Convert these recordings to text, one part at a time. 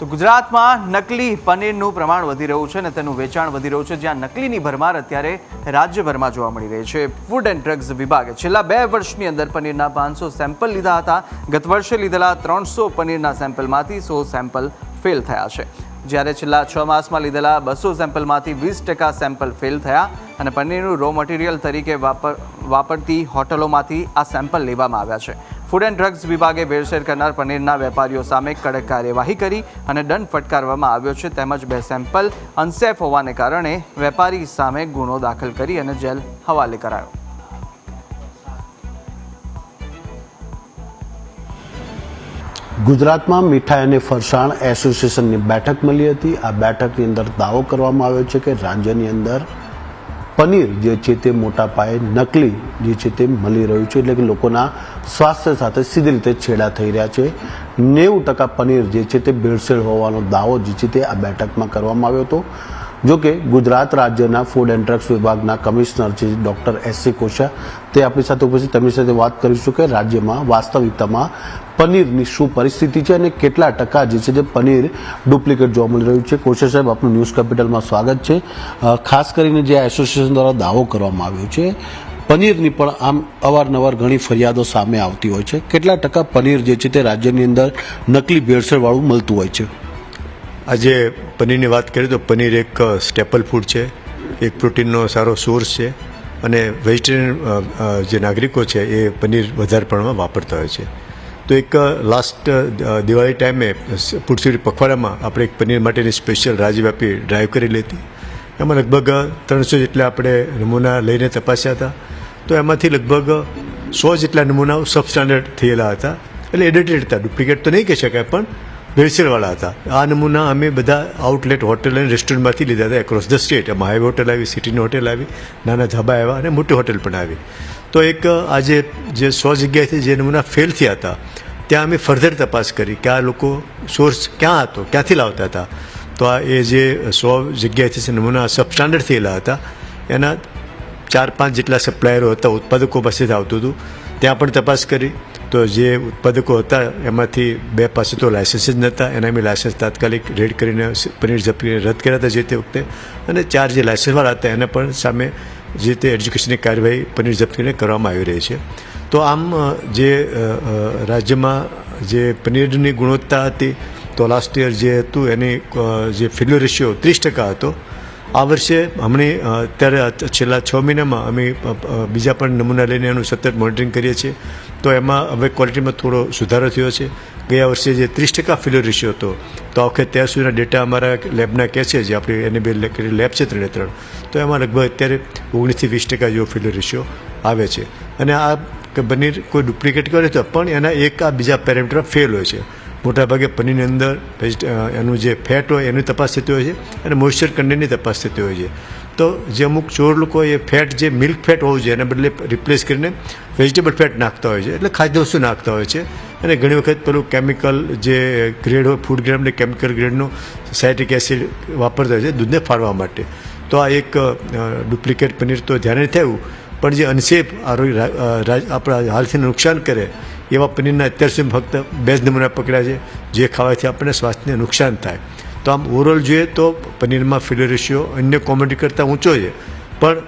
તો ગુજરાતમાં નકલી પનીરનું પ્રમાણ વધી રહ્યું છે અને તેનું વેચાણ વધી રહ્યું છે, જ્યાં નકલીની ભરમાર અત્યારે રાજ્યભરમાં જોવા મળી રહી છે. ફૂડ એન્ડ ડ્રગ્સ વિભાગે છેલ્લા બે વર્ષની અંદર પનીરના પાંચસો સેમ્પલ લીધા હતા. ગત વર્ષે લીધેલા ત્રણસો પનીરના સેમ્પલમાંથી સો સેમ્પલ ફેલ થયા છે. જ્યારે છેલ્લા છ માસમાં લીધેલા બસો સેમ્પલમાંથી વીસ ટકા સેમ્પલ ફેલ થયા અને પનીરનું રો મટીરિયલ તરીકે વાપર, વાપરતી હોટલોમાંથી આ સેમ્પલ લેવામાં આવ્યા છે. ફૂડ એન્ડ ડ્રગ્સ વિભાગે ભેળસેળ કરનાર પનીરના વેપારીઓ સામે કડક કાર્યવાહી કરી અને દંડ ફટકારવામાં આવ્યો છે. તેમજ બે સેમ્પલ અનસેફ હોવાને કારણે વેપારી સામે ગુનો દાખલ કરી અને જેલ હવાલે કરાયો. ગુજરાતમાં મીઠાઈ અને ફરસાણ એસોસિએશનની બેઠક મળી હતી. આ બેઠકની અંદર દાવો કરવામાં આવ્યો છે કે રાજ્યની અંદર પનીર જે છે તે મોટા પાયે નકલી જે છે તે મળી રહ્યું છે. એટલે કે લોકોના સ્વાસ્થ્ય સાથે સીધી રીતે છેડા થઈ રહ્યા છે. નેવું ટકા પનીર જે છે તે ભેળસેળ હોવાનો દાવો જે છે તે આ બેઠકમાં કરવામાં આવ્યો હતો. જો કે ગુજરાત રાજ્યના ફૂડ એન્ડ ડ્રગ્સ વિભાગના કમિશનર છે ડૉક્ટર એસ સી કોશા તે આપણી સાથે ઉપસ્થિત. તેમની સાથે વાત કરીશું કે રાજ્યમાં વાસ્તવિકતામાં પનીરની શું પરિસ્થિતિ છે અને કેટલા ટકા જે છે તે પનીર ડુપ્લિકેટ જોવા મળી રહ્યું છે. કોશા સાહેબ, આપનું ન્યૂઝ કેપિટલમાં સ્વાગત છે. ખાસ કરીને જે એસોસિએશન દ્વારા દાવો કરવામાં આવ્યો છે, પનીરની પણ આમ અવારનવાર ઘણી ફરિયાદો સામે આવતી હોય છે. કેટલા ટકા પનીર જે છે તે રાજ્યની અંદર નકલી ભેળસેળવાળું મળતું હોય છે? આજે પનીરની વાત કરીએ તો પનીર એક સ્ટેપલ ફૂડ છે. એક પ્રોટીનનો સારો સોર્સ છે અને વેજીટેરિયન જે નાગરિકો છે એ પનીર વધારે પ્રમાણમાં વાપરતા હોય છે. તો એક લાસ્ટ દિવાળી ટાઈમે પુરસુરી પખવાડામાં આપણે એક પનીર માટેની સ્પેશિયલ રાજ્યવ્યાપી ડ્રાઈવ કરેલી હતી એમાં લગભગ ત્રણસો જેટલા આપણે નમૂના લઈને તપાસ્યા હતા. તો એમાંથી લગભગ સો જેટલા નમૂનાઓ સબસ્ટાન્ડર્ડ થયેલા હતા. એટલે એડિટેડ હતા. ડુપ્લિકેટ તો નહીં કહી શકાય પણ ભેળસેળવાળા હતા. આ નમૂના અમે બધા આઉટલેટ હોટેલ અને રેસ્ટોરન્ટમાંથી લીધા હતા એક્રોસ ધ સ્ટેટ એમાં હાઈવે હોટેલ આવી સિટીની હોટેલ આવી, નાના ધાબા આવ્યા અને મોટી હોટેલ પણ આવી. તો એક આજે જે સો જગ્યાએથી જે નમૂના ફેલ થયા હતા, ત્યાં અમે ફર્ધર તપાસ કરી કે આ લોકો સોર્સ ક્યાં હતો, ક્યાંથી લાવતા હતા. તો આ એ જે સો જગ્યાએથી નમૂના સબસ્ટાન્ડર્ડ થયેલા હતા, એના ચાર પાંચ જેટલા સપ્લાયરો હતા, ઉત્પાદકો પાસેથી આવતું હતું. ત્યાં પણ તપાસ કરી. તો જે ઉત્પાદકો હતા, એમાંથી બે પાસે તો લાયસન્સ જ નહોતા. એના મેં લાયસન્સ તાત્કાલિક રેડ કરીને પનીર જપ્ત રદ કર્યા હતા જે તે વખતે. અને ચાર જે લાયસન્સવાળા હતા, એને પણ સામે જે તે એજ્યુકેશનની કાર્યવાહી પનીર જપ્ત કરવામાં આવી રહી છે. તો આમ જે રાજ્યમાં જે પનીરની ગુણવત્તા હતી, તો લાસ્ટ યર જે હતું, એની જે ફિલ્યુ રેશિયો ત્રીસ ટકા હતો. આ વર્ષે હમણે અત્યારે છેલ્લા છ મહિનામાં અમે બીજા પણ નમૂના લઈને એનું સતત મોનિટરિંગ કરીએ છીએ. તો એમાં હવે ક્વોલિટીમાં થોડો સુધારો થયો છે. ગયા વર્ષે જે ત્રીસ ટકા ફિલ્યો રેશિયો હતો, તો આ વખતે ત્યાં સુધીના ડેટા અમારા લેબના કહે છે જે આપણી એને બે લેબ છે ત્રણે ત્રણ, તો એમાં લગભગ અત્યારે ઓગણીસથી વીસ ટકા જેવો ફિલ્યો રેશિયો આવે છે. અને આ કે પનીર કોઈ ડુપ્લિકેટ કરે તો પણ એના એક આ બીજા પેરામીટર ફેલ હોય છે. મોટાભાગે પનીરની અંદર એનું જે ફેટ હોય એની તપાસ થતી હોય છે અને મોઇશ્ચર કન્ટેન્ટની તપાસ થતી હોય છે. તો જે અમુક ચોર લોકો એ ફેટ જે મિલ્ક ફેટ હોવું જોઈએ એના બદલે રિપ્લેસ કરીને વેજીટેબલ ફેટ નાખતા હોય છે, એટલે ખાદ્ય વસ્તુ નાખતા હોય છે. અને ઘણી વખત પેલું કેમિકલ જે ગ્રેડ હોય ફૂડ ગ્રેડ અને કેમિકલ ગ્રેડનું સાયટ્રિક એસિડ વાપરતા હોય છે, દૂધને ફાળવા માટે. તો આ એક ડુપ્લિકેટ પનીર તો ધ્યાને થયું, પણ જે અનસેફ આરોગ્ય આપણા હાલથી નુકસાન કરે, એવા પનીરના અત્યાર સુધી ફક્ત બે જ નમૂના પકડ્યા છે, જે ખાવાથી આપણને સ્વાસ્થ્યને નુકસાન થાય. તો આમ ઓવરઓલ જોઈએ તો પનીરમાં ફિલ્ડ રેશિયો અન્ય કોમેડી કરતાં ઊંચો છે. પણ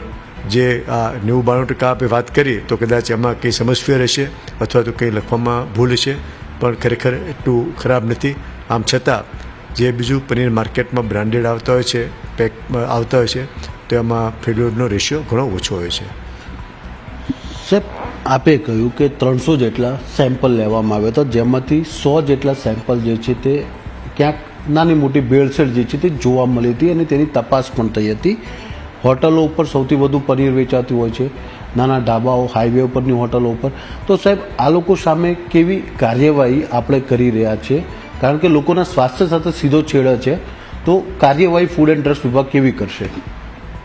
જે આ નેવું બાણું ટકા આપણે વાત કરીએ, તો કદાચ એમાં કંઈ સમસ્યા રહેશે અથવા તો કંઈ લખવામાં ભૂલ છે પણ ખરેખર એટલું ખરાબ નથી. આમ છતાં જે બીજું પનીર માર્કેટમાં બ્રાન્ડેડ આવતા હોય છે પેક આવતા હોય છે, તો એમાં ફેલ્યોરનો રેશિયો ઘણો ઓછો હોય છે. સાહેબ, આપે કહ્યું કે ત્રણસો જેટલા સેમ્પલ લેવામાં આવ્યા હતા જેમાંથી સો જેટલા સેમ્પલ જે છે તે ક્યાંક નાની મોટી ભેળસેળ જે છે તે જોવા મળી હતી અને તેની તપાસ પણ થઈ હતી. હોટલો ઉપર સૌથી વધુ પનીર વેચાતી હોય છે. નાના ઢાબાઓ હાઈવે ઉપરની હોટલો ઉપર. તો સાહેબ, આ લોકો સામે કેવી કાર્યવાહી આપણે કરી રહ્યા છીએ કારણ કે લોકોના સ્વાસ્થ્ય સાથે સીધો છેડે છે. તો કાર્યવાહી ફૂડ એન્ડ ડ્રગ્સ વિભાગ કેવી કરશે?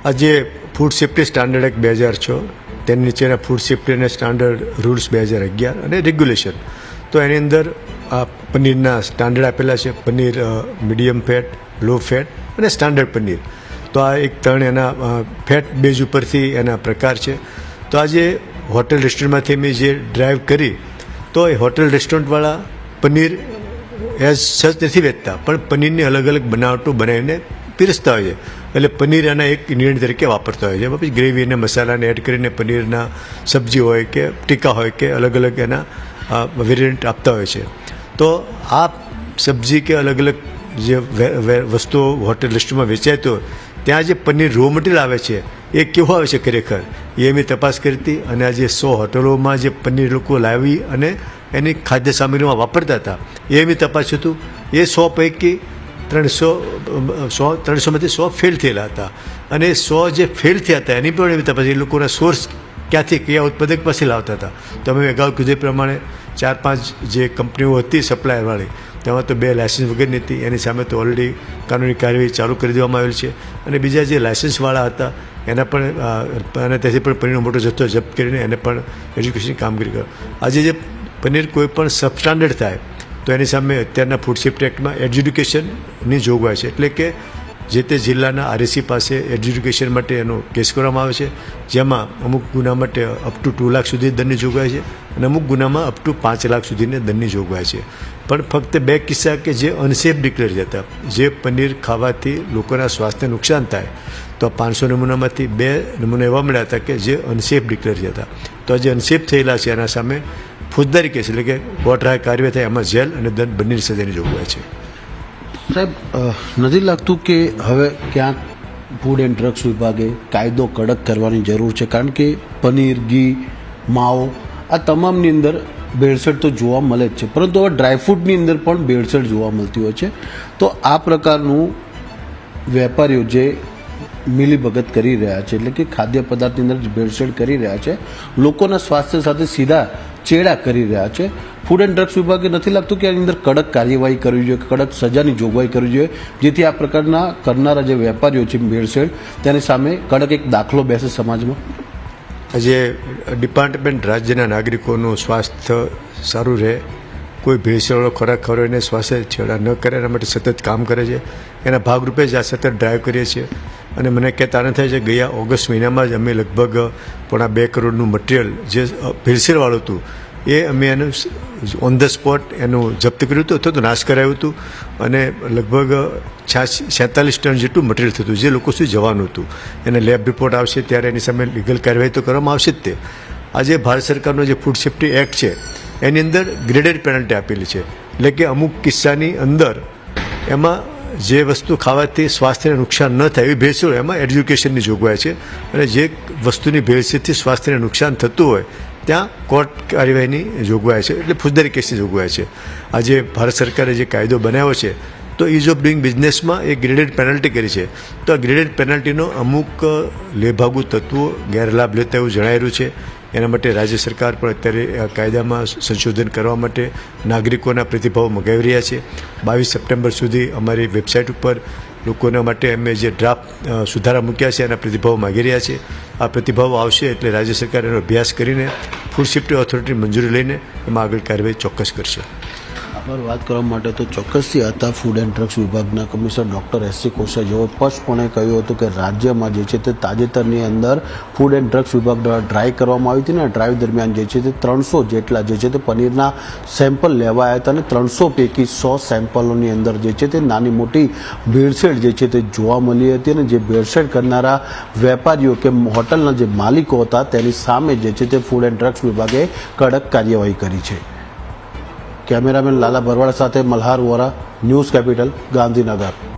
આજે ફૂડ સેફ્ટી સ્ટાન્ડર્ડ એક્ટ બે હજાર છ, તેની નીચેના ફૂડ સેફ્ટી અને સ્ટાન્ડર્ડ રૂલ્સ બે હજાર અગિયાર અને રેગ્યુલેશન તો એની અંદર આ પનીરના સ્ટાન્ડર્ડ આપેલા છે, paneer medium fat, low fat અને સ્ટાન્ડર્ડ પનીર. તો આ એક ત્રણ એના ફેટ બેઝ ઉપરથી એના પ્રકાર છે. તો આજે હોટેલ રેસ્ટોરન્ટમાંથી મેં જે ડ્રાઈવ કરી, તો એ હોટેલ રેસ્ટોરન્ટવાળા પનીર એઝ સચ નથી વેચતા, પણ પનીરની અલગ અલગ બનાવટો બનાવીને પીરસતા હોય છે. એટલે પનીર એના એક ઇન્ગ્રીડિયન્ટ તરીકે વાપરતા હોય છે. પછી ગ્રેવી અને મસાલાને એડ કરીને પનીરના સબ્જી હોય કે ટીકા હોય કે અલગ અલગ એના વેરિયન્ટ આપતા હોય છે. તો આ સબ્જી કે અલગ અલગ જે વસ્તુઓ હોટેલ રેસ્ટોરન્ટમાં વેચાય તો ત્યાં જે પનીર રો મટીરિયલ આવે છે, એ કેવું આવે છે ખરેખર? એ મેં તપાસ કરી હતી અને આ જે સો હોટલોમાં જે પનીર લોકો લાવી અને એની ખાદ્ય સામગ્રીમાં વાપરતા હતા, એ મેં તપાસ્યું હતું. એ સો પૈકી ત્રણસો, સો, ત્રણસોમાંથી સો ફેલ થયેલા હતા. અને સો જે ફેલ થયા હતા, એની પણ એવી તપાસ એ લોકોના સોર્સ ક્યાંથી કયા ઉત્પાદક પાસે લાવતા હતા? તો અમે અગાઉ કીધું પ્રમાણે ચાર પાંચ જે કંપનીઓ હતી સપ્લાયરવાળી, તેમાં તો બે લાયસન્સ વગરની હતી. એની સામે તો ઓલરેડી કાનૂની કાર્યવાહી ચાલુ કરી દેવામાં આવેલી છે. અને બીજા જે લાયસન્સવાળા હતા, એના પણ અને તેથી પણ પનીરનો મોટો જથ્થો જપ્ત કરીને એને પણ એજ્યુકેશનની કામગીરી કરો. આજે જે પનીર કોઈ પણ સબસ્ટાન્ડર્ડ થાય, તો એની સામે અત્યારના ફૂડ સેફ્ટી એક્ટમાં એજ્યુકેશનની જોગવાઈ છે. એટલે કે જે તે જિલ્લાના આરએસી પાસે એડ્યુકેશન માટે એનો કેસ કરવામાં આવે છે, જેમાં અમુક ગુના માટે અપ ટુ ટુ લાખ સુધી દંડની જોગવાઈ છે અને અમુક ગુનામાં અપ ટુ પાંચ લાખ સુધીની દંડની જોગવાઈ છે. પણ ફક્ત બે કિસ્સા કે જે અનસેફ ડિક્લેર થતા જે પનીર ખાવાથી લોકોના સ્વાસ્થ્યને નુકસાન થાય, તો પાંચસો નમૂનામાંથી બે નમૂના એવા મળ્યા હતા કે જે અનસેફ ડિક્લેર થતા તો જે અનસેફ થયેલા છે એના સામે ફોજદારી કેસ એટલે કે કોર્ટ રાય કાર્યવાહી થાય, એમાં જેલ અને દંડ બંનેની સજાની જોગવાઈ છે. સાહેબ નથી લાગતું કે હવે ક્યાંક ફૂડ એન્ડ ડ્રગ્સ વિભાગે કાયદો કડક કરવાની જરૂર છે? કારણ કે પનીર, ઘી, માવો, આ તમામની અંદર ભેળસેળ તો જોવા મળે જ છે. પરંતુ હવે ડ્રાયફ્રૂટની અંદર પણ ભેળસેળ જોવા મળતી હોય છે. તો આ પ્રકારનું વેપારીઓ જે મિલીભગત કરી રહ્યા છે, એટલે કે ખાદ્ય પદાર્થની અંદર ભેળસેળ કરી રહ્યા છે, લોકોના સ્વાસ્થ્ય સાથે સીધા ચેડા કરી રહ્યા છે. ફૂડ એન્ડ ડ્રગ્સ વિભાગે નથી લાગતું કે આની અંદર કડક કાર્યવાહી કરવી જોઈએ, કડક સજાની જોગવાઈ કરવી જોઈએ, જેથી આ પ્રકારના કરનારા જે વેપારીઓ છે ભેળસેળ, તેની સામે કડક એક દાખલો બેસે સમાજમાં. આજે ડિપાર્ટમેન્ટ રાજ્યના નાગરિકોનું સ્વાસ્થ્ય સારું રહે, કોઈ ભેળસેળો ખોરાક ખવડાવીને એને સ્વાસ્થ્ય છેડા ન કરે, એના માટે સતત કામ કરે છે. એના ભાગરૂપે જ આ સતત ડ્રાઈવ કરીએ છીએ. અને મને કહેતા થાય છે, ગયા ઓગસ્ટ મહિનામાં જ અમે લગભગ પોણા બે કરોડનું મટીરિયલ જે ભેળસેળવાળું હતું એ અમે એનું ઓન ધ સ્પોટ એનું જપ્ત કર્યું હતું, અથવા તો નાશ કરાયું હતું. અને લગભગ છ્યાસી, છેતાલીસ ટન જેટલું મટીરિયલ થતું જે લોકો સુધી જવાનું હતું. એને લેબ રિપોર્ટ આવશે ત્યારે એની સામે લીગલ કાર્યવાહી તો કરવામાં આવશે જ તે. આજે ભારત સરકારનો જે ફૂડ સેફ્ટી એક્ટ છે, એની અંદર ગ્રેડેડ પેનલ્ટી આપેલી છે. એટલે કે અમુક કિસ્સાની અંદર એમાં જે વસ્તુ ખાવાથી સ્વાસ્થ્યને નુકસાન ન થાય એવી ભેળસેળ એમાં એજ્યુકેશનની જોગવાઈ છે. અને જે વસ્તુની ભેળસેળથી સ્વાસ્થ્યને નુકસાન થતું હોય ત્યાં કોર્ટ કાર્યવાહીની જોગવાઈ છે, એટલે ફોજદારી કેસની જોગવાઈ છે. આજે ભારત સરકારે જે કાયદો બનાવ્યો છે, તો ઇઝ ઓફ ડુઈંગ બિઝનેસમાં એ ગ્રેડેડ પેનલ્ટી કરી છે, તો આ ગ્રેડેડ પેનલ્ટીનો અમુક લેભાગુ તત્વો ગેરલાભ લેતા એવું જણાઈ છે. એના માટે રાજ્ય સરકાર પણ અત્યારે કાયદામાં સંશોધન કરવા માટે નાગરિકોના પ્રતિભાવો મગાવી રહ્યા છે. બાવીસ સપ્ટેમ્બર સુધી અમારી વેબસાઇટ ઉપર લોકોના માટે અમે જે ડ્રાફ્ટ સુધારા મૂક્યા છે એના પ્રતિભાવ માગી રહ્યા છે. આ પ્રતિભાવો આવશે એટલે રાજ્ય સરકાર એનો અભ્યાસ કરીને ફૂડ સેફ્ટી ઓથોરિટીની મંજૂરી લઈને એમાં આગળ કાર્યવાહી ચોક્કસ કરશે. આભાર વાત કરવા માટે તો ચોક્કસથી હતા ફૂડ એન્ડ ડ્રગ્સ વિભાગના commissioner doctor S C Kosha જેઓ સ્પષ્ટપણે કહ્યું હતું કે રાજ્યમાં જે છે તે તાજેતરની અંદર ફૂડ એન્ડ ડ્રગ્સ વિભાગ દ્વારા ડ્રાઈવ કરવામાં આવી હતી અને ડ્રાઈવ દરમિયાન જે છે તે ત્રણસો જેટલા જે છે તે પનીરના સેમ્પલ લેવાયા હતા અને ત્રણસો પૈકી સો સેમ્પલોની અંદર જે છે તે નાની મોટી ભેળસેળ જે છે તે જોવા મળી હતી અને જે ભેળસેળ કરનારા વેપારીઓ કે હોટલના જે માલિકો હતા તેની સામે જે છે તે ફૂડ એન્ડ ડ્રગ્સ વિભાગે કડક કાર્યવાહી કરી છે. કેમેરામેન લાલા ભરવાડ સાથે મલ્હાર વોરા ન્યૂઝ કેપિટલ ગાંધીનગર.